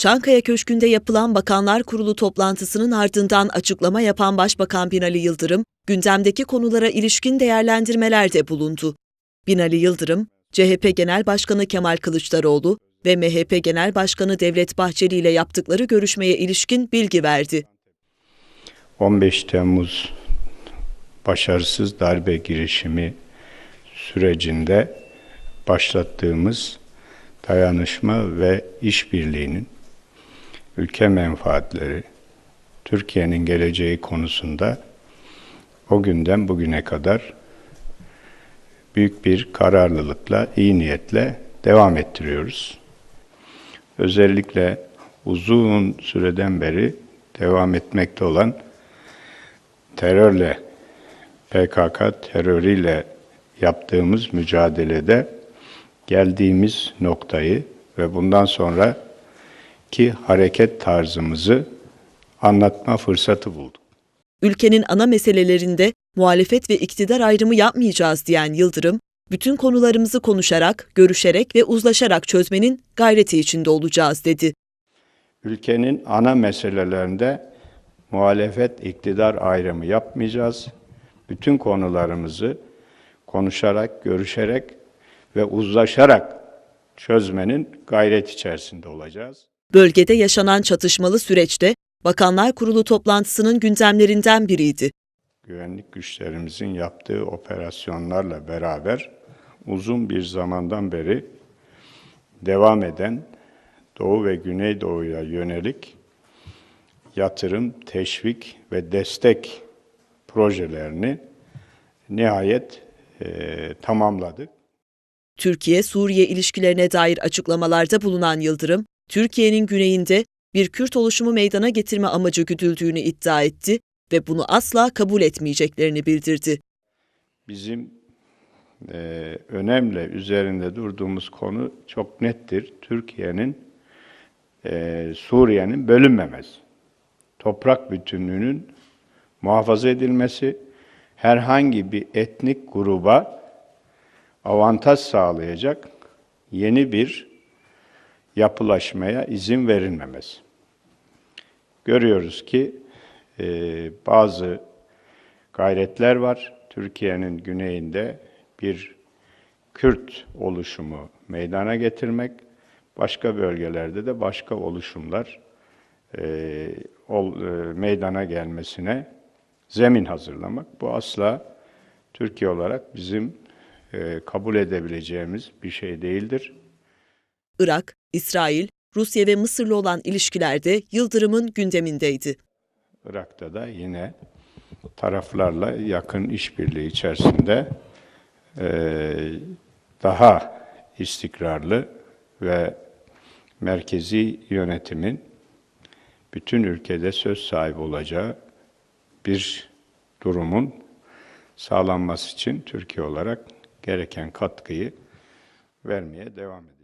Çankaya Köşkü'nde yapılan Bakanlar Kurulu toplantısının ardından açıklama yapan Başbakan Binali Yıldırım, gündemdeki konulara ilişkin değerlendirmelerde bulundu. Binali Yıldırım, CHP Genel Başkanı Kemal Kılıçdaroğlu ve MHP Genel Başkanı Devlet Bahçeli ile yaptıkları görüşmeye ilişkin bilgi verdi. 15 Temmuz başarısız darbe girişimi sürecinde başlattığımız dayanışma ve işbirliğinin ülke menfaatleri, Türkiye'nin geleceği konusunda o günden bugüne kadar büyük bir kararlılıkla, iyi niyetle devam ettiriyoruz. Özellikle uzun süreden beri devam etmekte olan terörle, PKK terörüyle yaptığımız mücadelede geldiğimiz noktayı ve bundan sonra ki hareket tarzımızı anlatma fırsatı bulduk. Ülkenin ana meselelerinde muhalefet ve iktidar ayrımı yapmayacağız diyen Yıldırım, bütün konularımızı konuşarak, görüşerek ve uzlaşarak çözmenin gayreti içinde olacağız dedi. Ülkenin ana meselelerinde muhalefet iktidar ayrımı yapmayacağız. Bütün konularımızı konuşarak, görüşerek ve uzlaşarak çözmenin gayret içerisinde olacağız. Bölgede yaşanan çatışmalı süreçte Bakanlar Kurulu toplantısının gündemlerinden biriydi. Güvenlik güçlerimizin yaptığı operasyonlarla beraber uzun bir zamandan beri devam eden Doğu ve Güneydoğu'ya yönelik yatırım, teşvik ve destek projelerini nihayet e, tamamladık. Türkiye-Suriye ilişkilerine dair açıklamalarda bulunan Yıldırım, Türkiye'nin güneyinde bir Kürt oluşumu meydana getirme amacı güdüldüğünü iddia etti ve bunu asla kabul etmeyeceklerini bildirdi. Bizim e, önemli üzerinde durduğumuz konu çok nettir. Türkiye'nin e, Suriye'nin bölünmemesi, toprak bütünlüğünün muhafaza edilmesi, herhangi bir etnik gruba avantaj sağlayacak yeni bir yapılaşmaya izin verilmemesi. Görüyoruz ki e, bazı gayretler var. Türkiye'nin güneyinde bir Kürt oluşumu meydana getirmek, başka bölgelerde de başka oluşumlar e, ol, e, meydana gelmesine zemin hazırlamak. Bu asla Türkiye olarak bizim e, kabul edebileceğimiz bir şey değildir. Irak, İsrail, Rusya ve Mısır'la olan ilişkilerde Yıldırım'ın gündemindeydi. Irak'ta da yine taraflarla yakın işbirliği içerisinde e, daha istikrarlı ve merkezi yönetimin bütün ülkede söz sahibi olacağı bir durumun sağlanması için Türkiye olarak gereken katkıyı vermeye devam ediyor.